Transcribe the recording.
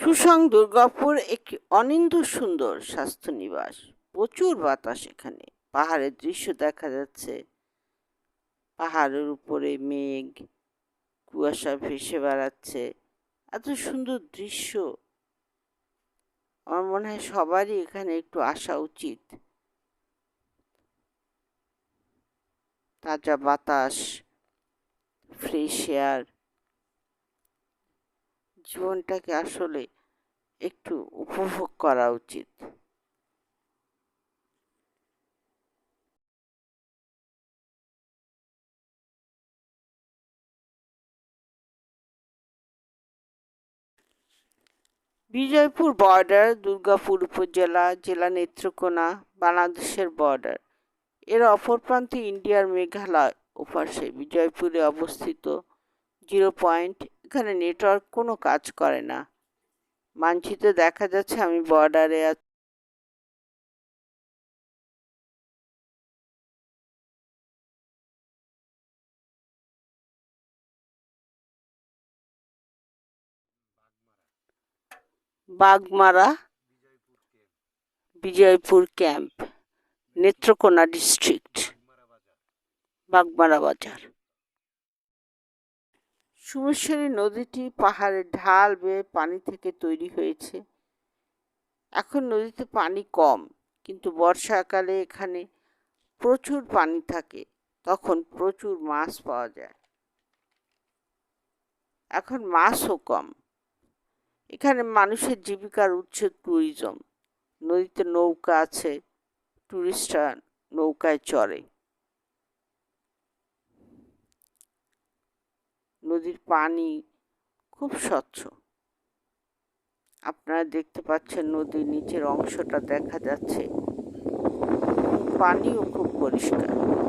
সুসং দুর্গাপুর একটি অনিন্দ সুন্দর স্বাস্থ্য নিবাস প্রচুর বাতাস এখানে। পাহাড়ের দৃশ্য দেখা যাচ্ছে। পাহাড়ের উপরে মেঘ, কুয়াশা ভেসে বেড়াচ্ছে। এত সুন্দর দৃশ্য। আমার মনে হয় সবারই এখানে একটু আসা উচিত। তাজা বাতাস ফ্রেশ এয়ার জীবনটাকে আসলে একটু উপভোগ করা উচিত। বিজয়পুর বর্ডার, দুর্গাপুর উপজেলা, জেলা নেত্রকোনা, বাংলাদেশের বর্ডার। এর অপর প্রান্তে ইন্ডিয়ার মেঘালয় ওপাশে বিজয়পুরে অবস্থিত। জিরো পয়েন্ট এখানে নেটওয়ার্ক কোনো কাজ করে না। মানচিত্রে দেখা যাচ্ছে আমি বর্ডারে আছি বাগমারা বিজয়পুর ক্যাম্প নেত্রকোনা ডিস্ট্রিক্ট বাগমারা বাজার। সুমেশ্বরী নদীটি পাহাড়ের ঢাল বেয়ে পানি থেকে তৈরি হয়েছে। এখন নদীতে পানি কম, কিন্তু বর্ষাকালে এখানে প্রচুর পানি থাকে, তখন প্রচুর মাছ পাওয়া যায়। এখন মাছও কম। এখানে মানুষের জীবিকার উৎস ট্যুরিজম নদীতে নৌকা আছে টুরিস্টরা নৌকায় চড়ে। নদীর পানি খুব স্বচ্ছ। আপনারা দেখতে পাচ্ছেন নদীর নিচের অংশটা দেখা যাচ্ছে। পানিও খুব পরিষ্কার।